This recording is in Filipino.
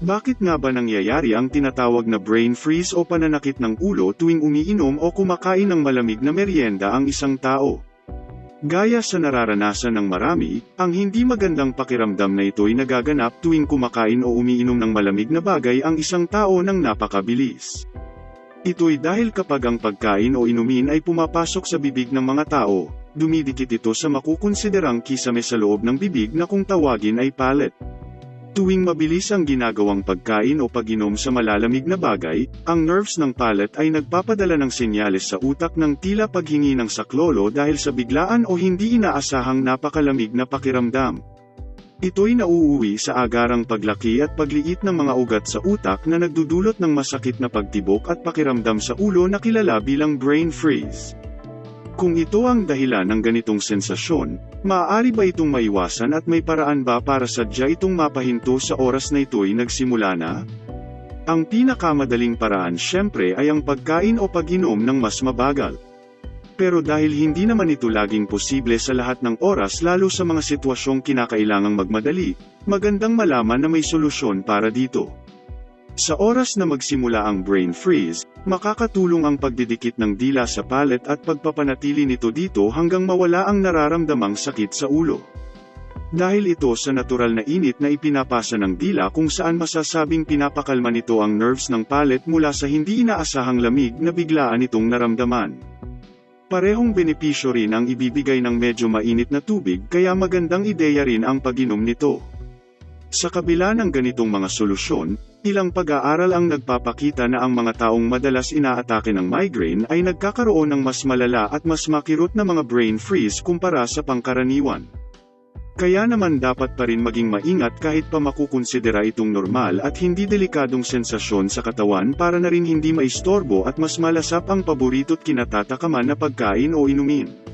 Bakit nga ba nangyayari ang tinatawag na brain freeze o pananakit ng ulo tuwing umiinom o kumakain ng malamig na merienda ang isang tao? Gaya sa nararanasan ng marami, ang hindi magandang pakiramdam na ito'y nagaganap tuwing kumakain o umiinom ng malamig na bagay ang isang tao ng napakabilis. Ito'y dahil kapag ang pagkain o inumin ay pumapasok sa bibig ng mga tao, dumidikit ito sa makukonsiderang kisame sa loob ng bibig na kung tawagin ay palate. Tuwing mabilis ang ginagawang pagkain o pag-inom sa malalamig na bagay, ang nerves ng palate ay nagpapadala ng senyales sa utak ng tila paghingi ng saklolo dahil sa biglaan o hindi inaasahang napakalamig na pakiramdam. Ito'y nauuwi sa agarang paglaki at pagliit ng mga ugat sa utak na nagdudulot ng masakit na pagtibok at pakiramdam sa ulo na kilala bilang brain freeze. Kung ito ang dahilan ng ganitong sensasyon, maaari ba itong maiwasan at may paraan ba para sadya itong mapahinto sa oras na ito'y nagsimula na? Ang pinakamadaling paraan syempre ay ang pagkain o pag-inom ng mas mabagal. Pero dahil hindi naman ito laging posible sa lahat ng oras lalo sa mga sitwasyong kinakailangang magmadali, magandang malaman na may solusyon para dito. Sa oras na magsimula ang brain freeze, makakatulong ang pagdidikit ng dila sa palate at pagpapanatili nito dito hanggang mawala ang nararamdamang sakit sa ulo. Dahil ito sa natural na init na ipinapasa ng dila kung saan masasabing pinapakalma nito ang nerves ng palate mula sa hindi inaasahang lamig na biglaan itong naramdaman. Parehong benepisyo rin ang ibibigay ng medyo mainit na tubig kaya magandang ideya rin ang pag-inom nito. Sa kabila ng ganitong mga solusyon, ilang pag-aaral ang nagpapakita na ang mga taong madalas inaatake ng migraine ay nagkakaroon ng mas malala at mas makirot na mga brain freeze kumpara sa pangkaraniwan. Kaya naman dapat pa rin maging maingat kahit pa makukonsidera itong normal at hindi delikadong sensasyon sa katawan para na rin hindi maistorbo at mas malasap ang paborito't kinatatakaman na pagkain o inumin.